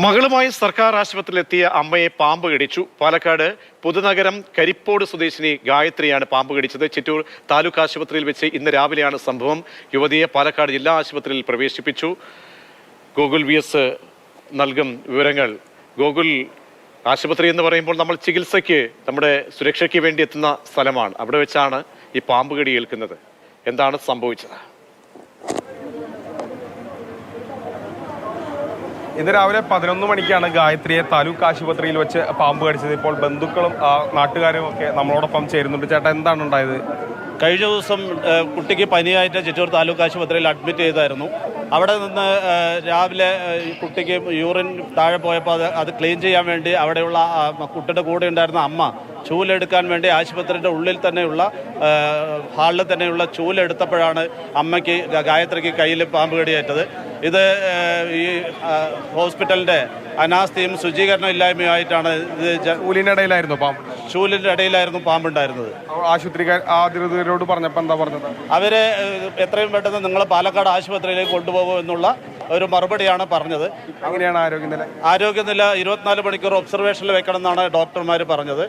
മകളുമായി സർക്കാർ ആശുപത്രിയിലെത്തിയ അമ്മയെ പാമ്പ് കടിച്ചു. പാലക്കാട് പുതുനഗരം കരിപ്പോട് സ്വദേശിനി ഗായത്രിയാണ് പാമ്പ് കടിച്ചത്. ചിറ്റൂർ താലൂക്ക് ആശുപത്രിയിൽ വെച്ച് ഇന്ന് രാവിലെയാണ് സംഭവം. യുവതിയെ പാലക്കാട് ജില്ലാ ആശുപത്രിയിൽ പ്രവേശിപ്പിച്ചു. ഗോകുൽ വി എസ് നൽകും വിവരങ്ങൾ. ഗോകുൽ ആശുപത്രി എന്ന് പറയുമ്പോൾ നമ്മൾ ചികിത്സയ്ക്ക് നമ്മുടെ സുരക്ഷയ്ക്ക് വേണ്ടി എത്തുന്ന സ്ഥലമാണ്. അവിടെ വെച്ചാണ് ഈ പാമ്പ് കടി ഏൽക്കുന്നത്. എന്താണ് സംഭവിച്ചത്? ഇന്ന് രാവിലെ പതിനൊന്ന് മണിക്കാണ് ഗായത്രിയെ താലൂക്ക് ആശുപത്രിയിൽ വെച്ച് പാമ്പ് കടിച്ചത്. ഇപ്പോൾ ബന്ധുക്കളും നാട്ടുകാരും ഒക്കെ നമ്മളോടൊപ്പം ചേരുന്നുണ്ട്. ചേട്ടാ എന്താണ് ഉണ്ടായത്? കഴിഞ്ഞ ദിവസം കുട്ടിക്ക് പനിയായിട്ട് ചിറ്റൂർ താലൂക്ക് ആശുപത്രിയിൽ അഡ്മിറ്റ് ചെയ്തായിരുന്നു. അവിടെ നിന്ന് രാവിലെ കുട്ടിക്ക് യൂറിൻ താഴെ പോയപ്പോൾ അത് അത് ക്ലീൻ ചെയ്യാൻ വേണ്ടി അവിടെയുള്ള കുട്ടിയുടെ കൂടെ ഉണ്ടായിരുന്ന അമ്മ ചൂലെടുക്കാൻ വേണ്ടി ആശുപത്രിയുടെ ഉള്ളിൽ തന്നെയുള്ള ഹാളിൽ തന്നെയുള്ള ചൂലെടുത്തപ്പോഴാണ് അമ്മയ്ക്ക് ഗായത്രിക്ക് കയ്യിൽ പാമ്പ് കടിയേറ്റത്. ഇത് ഈ ഹോസ്പിറ്റലിന്റെ അനാസ്ഥയും ശുചീകരണം ഇല്ലായ്മയുമായിട്ടാണ് ഇത് ചൂലിനിടയിലായിരുന്നു പാമ്പ്. ചൂലിന്റെ ഇടയിലായിരുന്നു പാമ്പുണ്ടായിരുന്നത്. ആശുപത്രി അധികൃതരോട് പറഞ്ഞപ്പോൾ എന്താ പറഞ്ഞത്? അവരെ എത്രയും പെട്ടെന്ന് നിങ്ങൾ പാലക്കാട് ആശുപത്രിയിലേക്ക് കൊണ്ടുപോകും എന്നുള്ള ഒരു മറുപടിയാണ് പറഞ്ഞത്. അങ്ങനെയാണ് ആരോഗ്യനില? ആരോഗ്യനില ഇരുപത്തിനാല് മണിക്കൂർ ഒബ്സർവേഷനിൽ വെക്കണമെന്നാണ് ഡോക്ടർമാർ പറഞ്ഞത്.